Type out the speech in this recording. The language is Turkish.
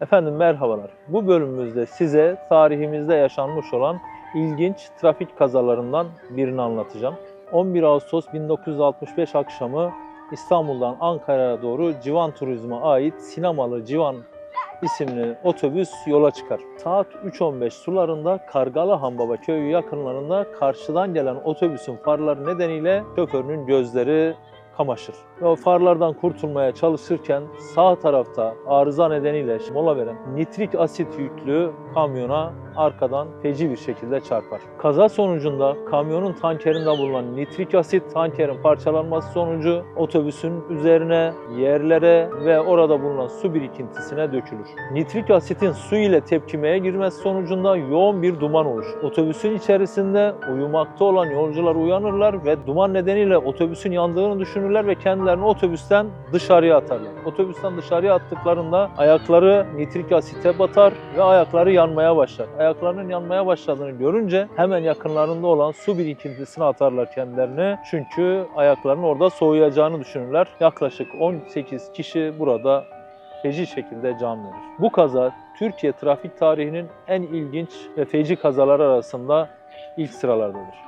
Efendim merhabalar. Bu bölümümüzde size tarihimizde yaşanmış olan ilginç trafik kazalarından birini anlatacağım. 11 Ağustos 1965 akşamı İstanbul'dan Ankara'ya doğru Civan Turizm'e ait Sinemalı Civan isimli otobüs yola çıkar. Saat 3.15 sularında Kargalı Hanbaba köyü yakınlarında karşıdan gelen otobüsün farları nedeniyle şoförünün gözleri kamaşır. Ve o farlardan kurtulmaya çalışırken sağ tarafta arıza nedeniyle mola veren nitrik asit yüklü kamyona arkadan feci bir şekilde çarpar. Kaza sonucunda kamyonun tankerinde bulunan nitrik asit tankerin parçalanması sonucu otobüsün üzerine, yerlere ve orada bulunan su birikintisine dökülür. Nitrik asitin su ile tepkimeye girmesi sonucunda yoğun bir duman oluşur. Otobüsün içerisinde uyumakta olan yolcular uyanırlar ve duman nedeniyle otobüsün yandığını düşünürler ve kendilerini otobüsten dışarıya atarlar. Otobüsten dışarıya attıklarında ayakları nitrik asite batar ve ayakları yanmaya başlar. Ayaklarının yanmaya başladığını görünce hemen yakınlarında olan su birikintisine atarlar kendilerini. Çünkü ayaklarının orada soğuyacağını düşünürler. Yaklaşık 18 kişi burada feci şekilde can verir. Bu kaza Türkiye trafik tarihinin en ilginç ve feci kazalar arasında ilk sıralardadır.